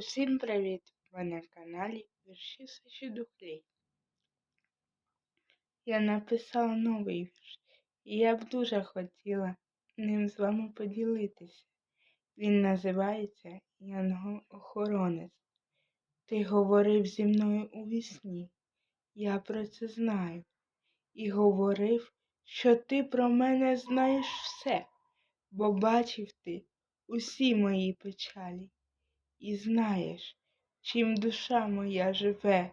Усім привіт! Ви на каналі Вірші Саші Духлей. Я написала новий вірш, і я б дуже хотіла ним з вами поділитися. Він називається Янгол Охоронець. Ти говорив зі мною у вісні, я про це знаю. І говорив, що ти про мене знаєш все, бо бачив ти усі мої печалі і знаєш, чим душа моя живе,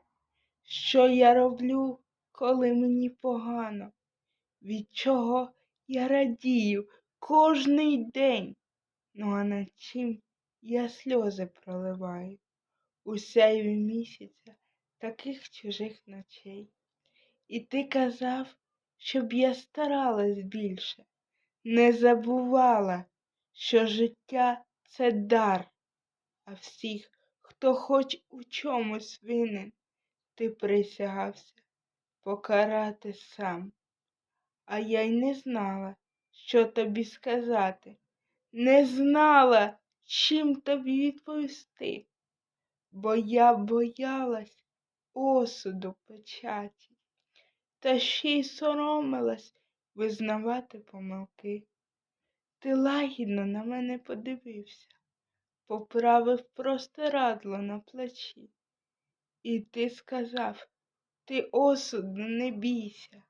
що я роблю, коли мені погано, від чого я радію кожний день, ну а над чим я сльози проливаю? У сяйві місяця таких чужих ночей. І ти казав, щоб я старалась більше, не забувала, що життя це дар а всіх, хто хоч у чомусь винен, ти присягався покарати сам. А я й не знала, що тобі сказати, не знала, чим тобі відповісти, бо я боялась осуду печаті, та ще й соромилась визнавати помилки. Ти лагідно на мене подивився поправив простирадло на плечі. І ти сказав, ти осуду не бійся,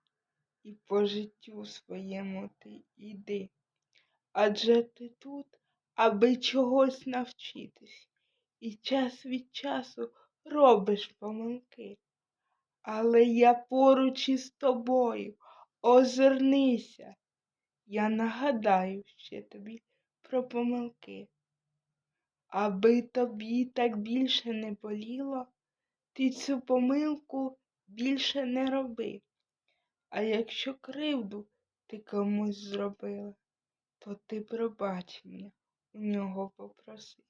і по життю своєму ти йди. Адже ти тут, аби чогось навчитись, і час від часу робиш помилки. Але я поруч із тобою озирнися. Я нагадаю ще тобі про помилки. Аби тобі так більше не боліло, ти цю помилку більше не роби. А якщо кривду ти комусь зробила, то ти пробачення у нього попроси.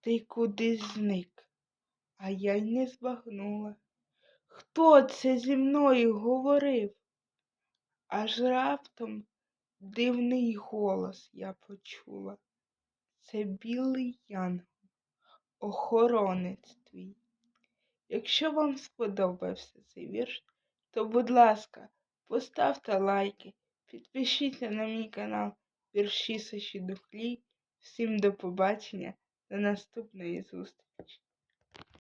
Ти кудись зник, а я й не збагнула. Хто це зі мною говорив? Аж раптом дивний голос я почула це білий янгол, охоронець твій. Якщо вам сподобався цей вірш, то, будь ласка, поставте лайки, підпишіться на мій канал Вірші Саші Духлі. Всім до побачення, до наступної зустрічі!